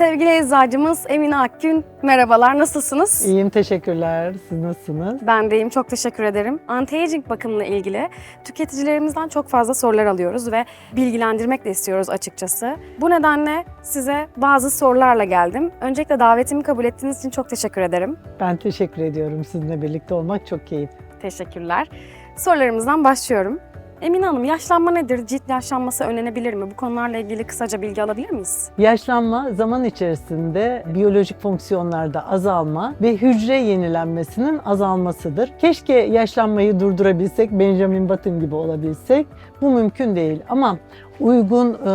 Sevgili eczacımız Emine Akgün, merhabalar, nasılsınız? İyiyim, teşekkürler. Siz nasılsınız? Ben deyim, çok teşekkür ederim. Anti-aging bakımla ilgili tüketicilerimizden çok fazla sorular alıyoruz ve bilgilendirmek de istiyoruz açıkçası. Bu nedenle size bazı sorularla geldim. Öncelikle davetimi kabul ettiğiniz için çok teşekkür ederim. Ben teşekkür ediyorum. Sizinle birlikte olmak çok keyif. Teşekkürler. Sorularımızdan başlıyorum. Emine Hanım, yaşlanma nedir? Cilt yaşlanması önlenebilir mi? Bu konularla ilgili kısaca bilgi alabilir miyiz? Yaşlanma zaman içerisinde biyolojik fonksiyonlarda azalma ve hücre yenilenmesinin azalmasıdır. Keşke yaşlanmayı durdurabilsek, Benjamin Button gibi olabilsek. Bu mümkün değil ama uygun e,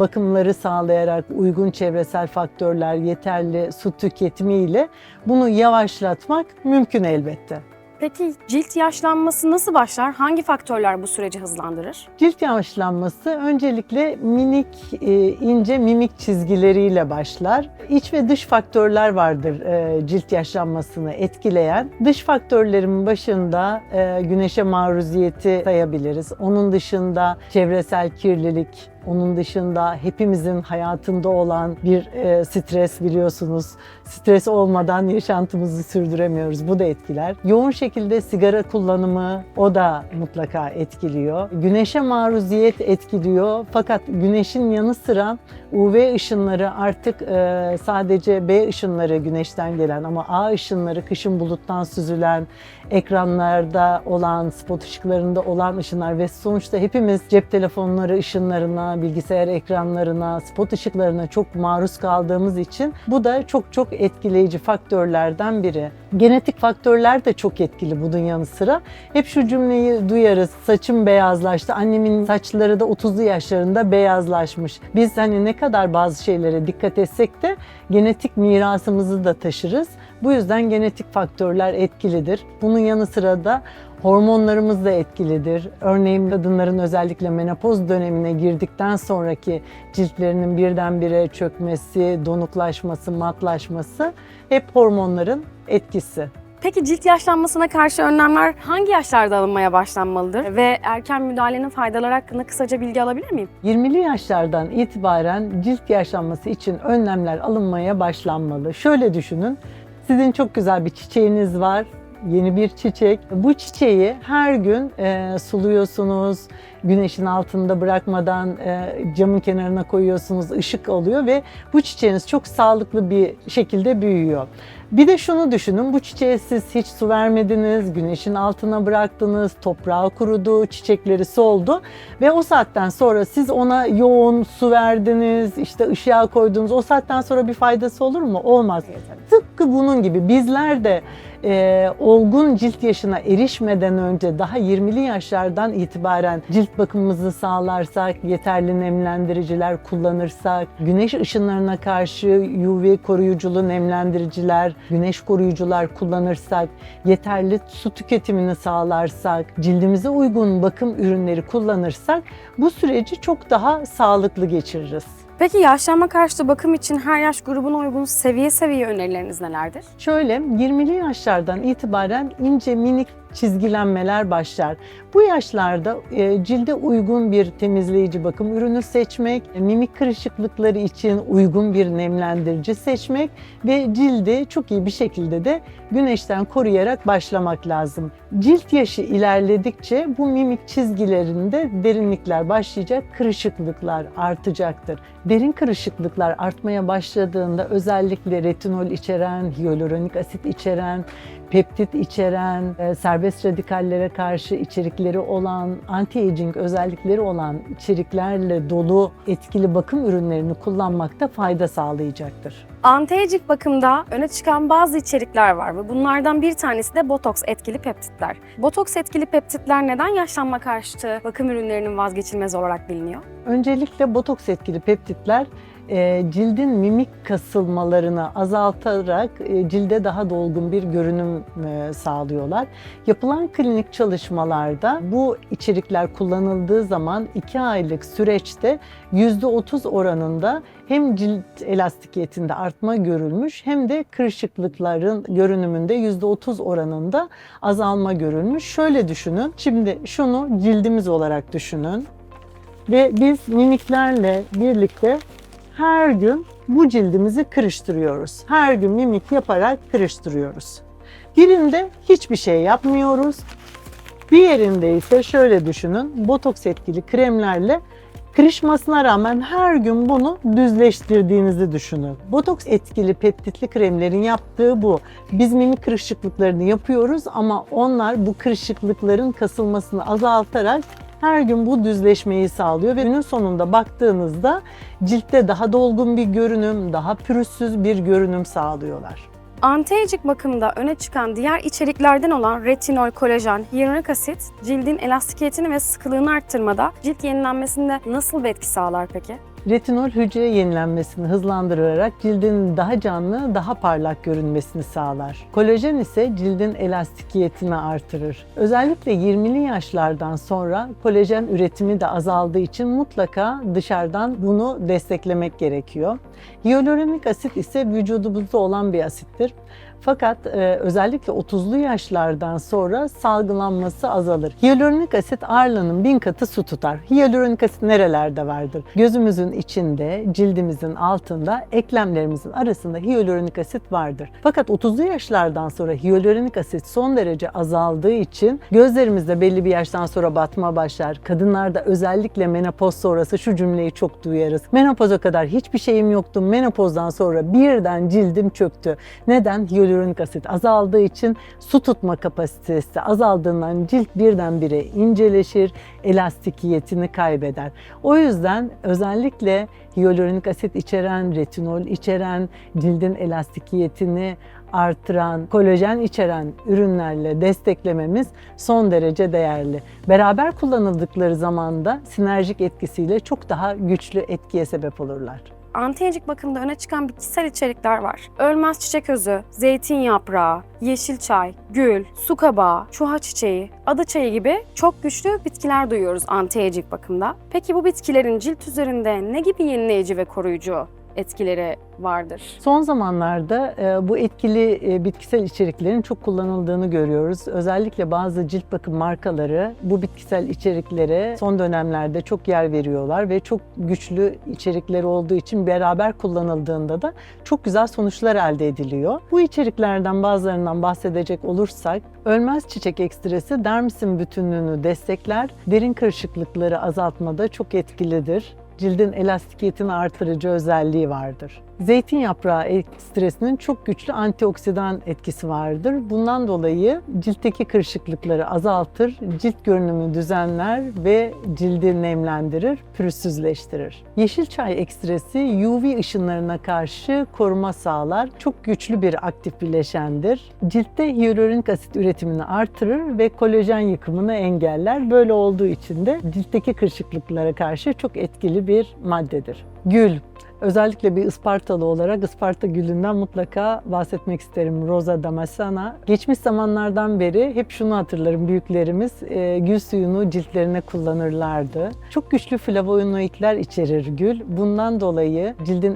bakımları sağlayarak, uygun çevresel faktörler, yeterli su tüketimiyle bunu yavaşlatmak mümkün elbette. Peki cilt yaşlanması nasıl başlar? Hangi faktörler bu süreci hızlandırır? Cilt yavaşlanması öncelikle minik, e, ince mimik çizgileriyle başlar. İç ve dış faktörler vardır e, cilt yaşlanmasını etkileyen. Dış faktörlerin başında e, güneşe maruziyeti sayabiliriz. Onun dışında çevresel kirlilik, onun dışında hepimizin hayatında olan bir e, stres biliyorsunuz. Stres olmadan yaşantımızı sürdüremiyoruz. Bu da etkiler. Yoğun şekilde sigara kullanımı o da mutlaka etkiliyor. Güneşe maruziyet etkiliyor. Fakat güneşin yanı sıra UV ışınları artık e, sadece B ışınları güneşten gelen ama A ışınları kışın buluttan süzülen ekranlarda olan, spot ışıklarında olan ışınlar ve sonuçta hepimiz cep telefonları ışınlarına, bilgisayar ekranlarına, spot ışıklarına çok maruz kaldığımız için bu da çok çok etkileyici faktörlerden biri. Genetik faktörler de çok etkili bunun yanı sıra. Hep şu cümleyi duyarız. Saçım beyazlaştı. Annemin saçları da 30'lu yaşlarında beyazlaşmış. Biz hani ne kadar bazı şeylere dikkat etsek de genetik mirasımızı da taşırız. Bu yüzden genetik faktörler etkilidir. Bunun yanı sıra da hormonlarımız da etkilidir. Örneğin kadınların özellikle menopoz dönemine girdikten sonraki ciltlerinin birdenbire çökmesi, donuklaşması, matlaşması hep hormonların etkisi. Peki cilt yaşlanmasına karşı önlemler hangi yaşlarda alınmaya başlanmalıdır? Ve erken müdahalenin faydaları hakkında kısaca bilgi alabilir miyim? 20'li yaşlardan itibaren cilt yaşlanması için önlemler alınmaya başlanmalı. Şöyle düşünün, sizin çok güzel bir çiçeğiniz var, yeni bir çiçek. Bu çiçeği her gün e, suluyorsunuz, güneşin altında bırakmadan e, camın kenarına koyuyorsunuz, ışık oluyor ve bu çiçeğiniz çok sağlıklı bir şekilde büyüyor. Bir de şunu düşünün, bu çiçeğe siz hiç su vermediniz, güneşin altına bıraktınız, toprağı kurudu, çiçekleri soldu ve o saatten sonra siz ona yoğun su verdiniz, işte ışığa koydunuz. O saatten sonra bir faydası olur mu? Olmaz. Tıpkı bunun gibi bizler de e, olgun cilt yaşına erişmeden önce daha 20'li yaşlardan itibaren cilt bakımımızı sağlarsak, yeterli nemlendiriciler kullanırsak, güneş ışınlarına karşı UV koruyuculu nemlendiriciler, güneş koruyucular kullanırsak, yeterli su tüketimini sağlarsak, cildimize uygun bakım ürünleri kullanırsak bu süreci çok daha sağlıklı geçiririz. Peki yaşlanma karşıtı bakım için her yaş grubuna uygun seviye seviye önerileriniz nelerdir? Şöyle 20'li yaşlardan itibaren ince minik çizgilenmeler başlar. Bu yaşlarda e, cilde uygun bir temizleyici bakım ürünü seçmek, mimik kırışıklıkları için uygun bir nemlendirici seçmek ve cildi çok iyi bir şekilde de güneşten koruyarak başlamak lazım. Cilt yaşı ilerledikçe bu mimik çizgilerinde derinlikler başlayacak, kırışıklıklar artacaktır. Derin kırışıklıklar artmaya başladığında özellikle retinol içeren, hyaluronik asit içeren, peptit içeren, e, serbest radikallere karşı içerikleri olan, anti-aging özellikleri olan içeriklerle dolu etkili bakım ürünlerini kullanmakta fayda sağlayacaktır. Anti-aging bakımda öne çıkan bazı içerikler var ve bunlardan bir tanesi de botoks etkili peptitler. Botoks etkili peptitler neden yaşlanma karşıtı bakım ürünlerinin vazgeçilmezi olarak biliniyor? Öncelikle botoks etkili peptitler e, cildin mimik kasılmalarını azaltarak e, cilde daha dolgun bir görünüm e, sağlıyorlar. Yapılan klinik çalışmalarda bu içerikler kullanıldığı zaman 2 aylık süreçte %30 oranında hem cilt elastikiyetinde artma görülmüş hem de kırışıklıkların görünümünde %30 oranında azalma görülmüş. Şöyle düşünün, şimdi şunu cildimiz olarak düşünün ve biz mimiklerle birlikte her gün bu cildimizi kırıştırıyoruz. Her gün mimik yaparak kırıştırıyoruz. Birinde hiçbir şey yapmıyoruz. Bir yerinde ise şöyle düşünün, botoks etkili kremlerle kırışmasına rağmen her gün bunu düzleştirdiğinizi düşünün. Botoks etkili peptitli kremlerin yaptığı bu. Biz mimik kırışıklıklarını yapıyoruz ama onlar bu kırışıklıkların kasılmasını azaltarak her gün bu düzleşmeyi sağlıyor ve günün sonunda baktığınızda ciltte daha dolgun bir görünüm, daha pürüzsüz bir görünüm sağlıyorlar. Anti-aging bakımda öne çıkan diğer içeriklerden olan retinol, kolajen, hyaluronik asit cildin elastikiyetini ve sıkılığını arttırmada cilt yenilenmesinde nasıl bir etki sağlar peki? Retinol hücre yenilenmesini hızlandırarak cildin daha canlı, daha parlak görünmesini sağlar. Kolajen ise cildin elastikiyetini artırır. Özellikle 20'li yaşlardan sonra kolajen üretimi de azaldığı için mutlaka dışarıdan bunu desteklemek gerekiyor. Hyaluronik asit ise vücudumuzda olan bir asittir. Fakat e, özellikle 30'lu yaşlardan sonra salgılanması azalır. Hyaluronik asit ağırlığının bin katı su tutar. Hyaluronik asit nerelerde vardır? Gözümüzün içinde, cildimizin altında, eklemlerimizin arasında hyaluronik asit vardır. Fakat 30'lu yaşlardan sonra hyaluronik asit son derece azaldığı için gözlerimizde belli bir yaştan sonra batma başlar. Kadınlarda özellikle menopoz sonrası şu cümleyi çok duyarız. Menopoza kadar hiçbir şeyim yoktu. Menopozdan sonra birden cildim çöktü. Neden? Hyaluronik asit azaldığı için su tutma kapasitesi azaldığından cilt birdenbire inceleşir, elastikiyetini kaybeder. O yüzden özellikle hyaluronik asit içeren, retinol içeren, cildin elastikiyetini artıran, kolajen içeren ürünlerle desteklememiz son derece değerli. Beraber kullanıldıkları zaman da sinerjik etkisiyle çok daha güçlü etkiye sebep olurlar. Anti-aging bakımda öne çıkan bitkisel içerikler var. Ölmez çiçek özü, zeytin yaprağı, yeşil çay, gül, su kabağı, çuha çiçeği, ada çayı gibi çok güçlü bitkiler duyuyoruz anti-aging bakımda. Peki bu bitkilerin cilt üzerinde ne gibi yenileyici ve koruyucu etkileri vardır? Son zamanlarda e, bu etkili e, bitkisel içeriklerin çok kullanıldığını görüyoruz. Özellikle bazı cilt bakım markaları bu bitkisel içeriklere son dönemlerde çok yer veriyorlar ve çok güçlü içerikleri olduğu için beraber kullanıldığında da çok güzel sonuçlar elde ediliyor. Bu içeriklerden bazılarından bahsedecek olursak Ölmez çiçek ekstresi dermisin bütünlüğünü destekler, derin kırışıklıkları azaltmada çok etkilidir cildin elastikiyetini artırıcı özelliği vardır. Zeytin yaprağı ekstresinin çok güçlü antioksidan etkisi vardır. Bundan dolayı ciltteki kırışıklıkları azaltır, cilt görünümü düzenler ve cildi nemlendirir, pürüzsüzleştirir. Yeşil çay ekstresi UV ışınlarına karşı koruma sağlar. Çok güçlü bir aktif bileşendir. Ciltte hyaluronik asit üretimini artırır ve kolajen yıkımını engeller. Böyle olduğu için de ciltteki kırışıklıklara karşı çok etkili bir maddedir. Gül Özellikle bir Ispartalı olarak Isparta gülünden mutlaka bahsetmek isterim. Rosa damascena. Geçmiş zamanlardan beri hep şunu hatırlarım büyüklerimiz e, gül suyunu ciltlerine kullanırlardı. Çok güçlü flavonoidler içerir gül. Bundan dolayı cildin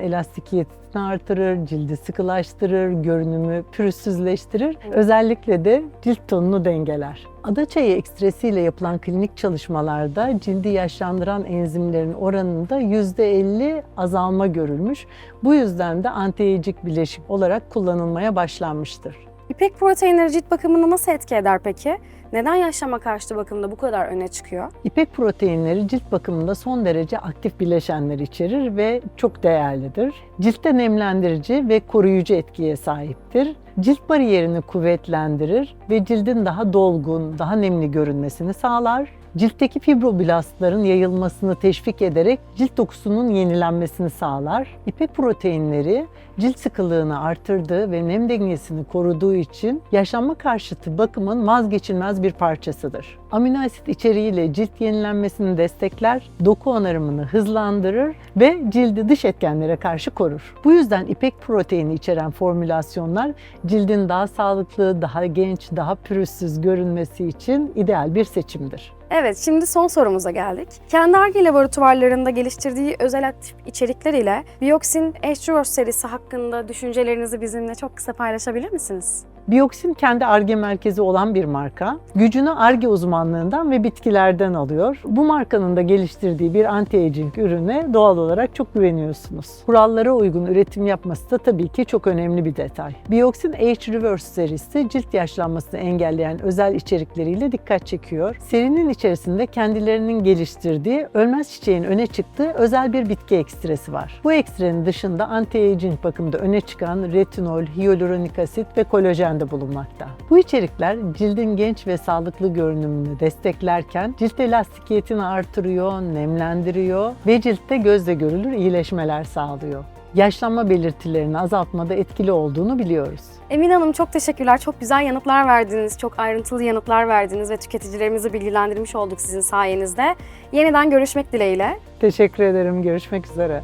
elastikiyetini artırır, cildi sıkılaştırır, görünümü pürüzsüzleştirir. Özellikle de cilt tonunu dengeler. Ada çayı ekstresiyle yapılan klinik çalışmalarda cildi yaşlandıran enzimlerin oranında %50 azalma görülmüş. Bu yüzden de anti-aging bileşik olarak kullanılmaya başlanmıştır. İpek proteinleri cilt bakımında nasıl etki eder peki? Neden yaşlanma karşıtı bakımda bu kadar öne çıkıyor? İpek proteinleri cilt bakımında son derece aktif bileşenler içerir ve çok değerlidir. Ciltte nemlendirici ve koruyucu etkiye sahiptir. Cilt bariyerini kuvvetlendirir ve cildin daha dolgun, daha nemli görünmesini sağlar. Ciltteki fibroblastların yayılmasını teşvik ederek cilt dokusunun yenilenmesini sağlar. İpek proteinleri cilt sıkılığını artırdığı ve nem dengesini koruduğu için yaşlanma karşıtı bakımın vazgeçilmez bir parçasıdır. Amino asit içeriğiyle cilt yenilenmesini destekler, doku onarımını hızlandırır ve cildi dış etkenlere karşı korur. Bu yüzden ipek proteini içeren formülasyonlar cildin daha sağlıklı, daha genç, daha pürüzsüz görünmesi için ideal bir seçimdir. Evet, şimdi son sorumuza geldik. Kendi ARGE laboratuvarlarında geliştirdiği özel aktif içerikler ile Bioxin H2 serisi hakkında düşüncelerinizi bizimle çok kısa paylaşabilir misiniz? Biyoksin kendi ARGE merkezi olan bir marka. Gücünü ARGE uzmanlığından ve bitkilerden alıyor. Bu markanın da geliştirdiği bir anti-aging ürüne doğal olarak çok güveniyorsunuz. Kurallara uygun üretim yapması da tabii ki çok önemli bir detay. Biyoksin Age Reverse serisi cilt yaşlanmasını engelleyen özel içerikleriyle dikkat çekiyor. Serinin içerisinde kendilerinin geliştirdiği ölmez çiçeğin öne çıktığı özel bir bitki ekstresi var. Bu ekstrenin dışında anti-aging bakımda öne çıkan retinol, hyaluronik asit ve kolajen de bulunmakta. Bu içerikler cildin genç ve sağlıklı görünümünü desteklerken cilt elastikiyetini artırıyor, nemlendiriyor ve ciltte gözle görülür iyileşmeler sağlıyor. Yaşlanma belirtilerini azaltmada etkili olduğunu biliyoruz. Emin Hanım çok teşekkürler. Çok güzel yanıtlar verdiniz. Çok ayrıntılı yanıtlar verdiniz ve tüketicilerimizi bilgilendirmiş olduk sizin sayenizde. Yeniden görüşmek dileğiyle. Teşekkür ederim. Görüşmek üzere.